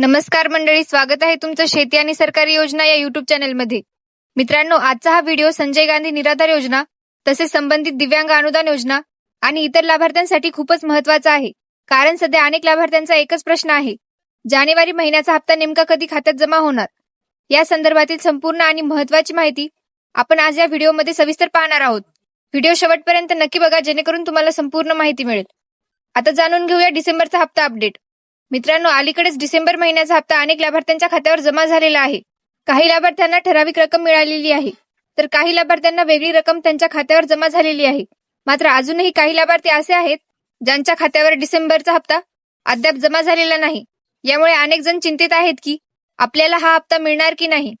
नमस्कार मंडळी स्वागत आहे तुमचं शेती आणि सरकारी योजना या युट्यूब चॅनलमध्ये मित्रांनो आजचा हा व्हिडिओ संजय गांधी निराधार योजना तसेच संबंधित दिव्यांग अनुदान योजना आणि इतर लाभार्थ्यांसाठी खूपच महत्त्वाचा आहे. कारण सध्या अनेक लाभार्थ्यांचा एकच प्रश्न आहे जानेवारी महिन्याचा हप्ता नेमका कधी खात्यात जमा होणार? या संदर्भातील संपूर्ण आणि महत्वाची माहिती आपण आज या व्हिडिओमध्ये सविस्तर पाहणार आहोत. व्हिडिओ शेवटपर्यंत नक्की बघा जेणेकरून तुम्हाला संपूर्ण माहिती मिळेल. आता जाणून घेऊया डिसेंबरचा हप्ता अपडेट मित्रांनो अलीकडेच डिसेंबर महिन्याचा हप्ता अनेक लाभार्थ्यांच्या खात्यावर जमा झालेला आहे. काही लाभार्थ्यांना ठराविक रक्कम मिळालेली आहे. तर काही लाभार्थ्यांना वेगळी रक्कम त्यांच्या खात्यावर जमा झालेली आहे. मात्र अजूनही काही लाभार्थी असे आहेत ज्यांच्या खात्यावर डिसेंबरचा हप्ता अद्याप जमा झालेला नाही. यामुळे अनेक जण चिंतित आहेत की आपल्याला हा हप्ता मिळणार की नाही?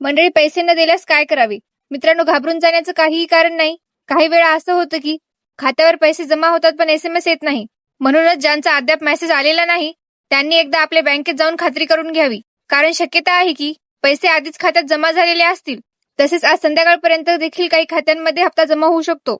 मंडळी पैसे न दिल्यास काय करावे? मित्रांनो घाबरून जाण्याचं काहीही कारण नाही. काही वेळा असं होतं की खात्यावर पैसे जमा होतात पण एस एम एस येत नाही. म्हणूनच ज्यांचा अद्याप मेसेज आलेला नाही त्यांनी एकदा आपल्या बँकेत जाऊन खात्री करून घ्यावी. कारण शक्यता आहे की पैसे आधीच खात्यात जमा झालेले असतील. तसेच आज संध्याकाळपर्यंत देखील काही खात्यांमध्ये हप्ता जमा होऊ शकतो.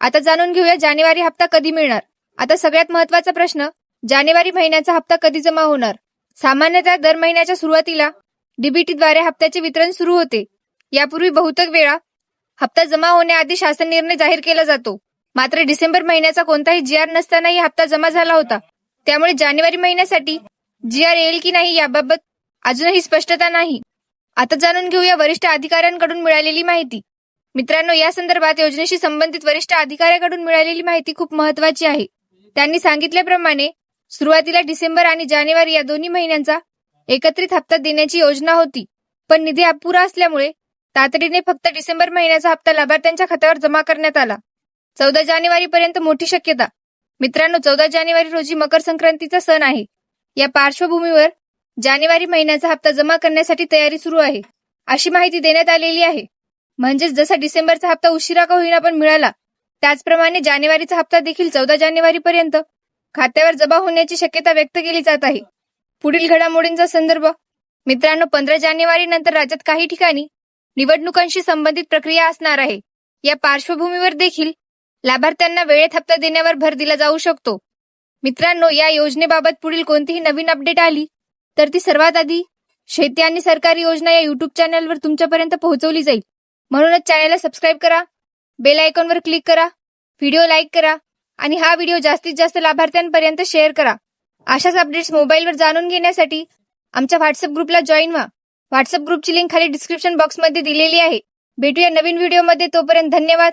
आता जाणून घेऊया जानेवारी हप्ता कधी मिळणार. आता सगळ्यात महत्त्वाचा प्रश्न जानेवारी महिन्याचा हप्ता कधी जमा होणार? सामान्यतः दर महिन्याच्या सुरुवातीला डीबीटीद्वारे हप्त्याचे वितरण सुरू होते. यापूर्वी बहुतेक वेळा हप्ता जमा होण्याआधी शासन निर्णय जाहीर केला जातो. मात्र डिसेंबर महिन्याचा कोणताही जी आर नसतानाही हप्ता जमा झाला होता. त्यामुळे जानेवारी महिन्यासाठी जी आर येईल की नाही याबाबत अजूनही स्पष्टता नाही. आता जाणून घेऊया वरिष्ठ अधिकाऱ्यांकडून मिळालेली माहिती. मित्रांनो या संदर्भात योजनेशी संबंधित वरिष्ठ अधिकाऱ्याकडून मिळालेली माहिती खूप महत्वाची आहे. त्यांनी सांगितल्याप्रमाणे सुरुवातीला डिसेंबर आणि जानेवारी या दोन्ही महिन्यांचा एकत्रित हप्ता देण्याची योजना होती. पण निधी अपुरा असल्यामुळे तातडीने फक्त डिसेंबर महिन्याचा हप्ता लाभार्थ्यांच्या खात्यावर जमा करण्यात आला. चौदा जानेवारी पर्यंत मोठी शक्यता. मित्रांनो चौदा जानेवारी रोजी मकर संक्रांतीचा सण आहे. या पार्श्वभूमीवर जानेवारी महिन्याचा हप्ता जमा करण्यासाठी तयारी सुरू आहे. अशी माहिती देण्यात आलेली आहे. म्हणजेच जसा डिसेंबरचा हप्ता उशिरा का होईना पण मिळाला त्याचप्रमाणे जानेवारीचा हप्ता देखील चौदा जानेवारी पर्यंत खात्यावर जमा होण्याची शक्यता व्यक्त केली जात आहे. पुढील घडामोडींचा संदर्भ मित्रांनो पंधरा जानेवारी नंतर राज्यात काही ठिकाणी निवडणुकांशी संबंधित प्रक्रिया असणार आहे. या पार्श्वभूमीवर देखील लाभार्थ्यांना वेळेत हप्ता देण्यावर भर दिला जाऊ शकतो. मित्रांनो या योजनेबाबत पुढील कोणतीही नवीन अपडेट आली तर ती सर्वात आधी शेती आणि सरकारी योजना या युट्यूब चॅनलवर तुमच्यापर्यंत पोहोचवली जाईल. म्हणूनच चॅनलला सबस्क्राईब करा बेल आयकॉनवर क्लिक करा व्हिडिओ लाईक करा आणि हा व्हिडिओ जास्तीत जास्त लाभार्थ्यांपर्यंत शेअर करा. अशाच अपडेट्स मोबाईलवर जाणून घेण्यासाठी आमच्या व्हॉट्सअप ग्रुपला जॉईन व्हा. व्हॉट्सअप ग्रुपची लिंक खाली डिस्क्रिप्शन बॉक्समध्ये दिलेली आहे. भेटूया नवीन व्हिडिओमध्ये तोपर्यंत धन्यवाद.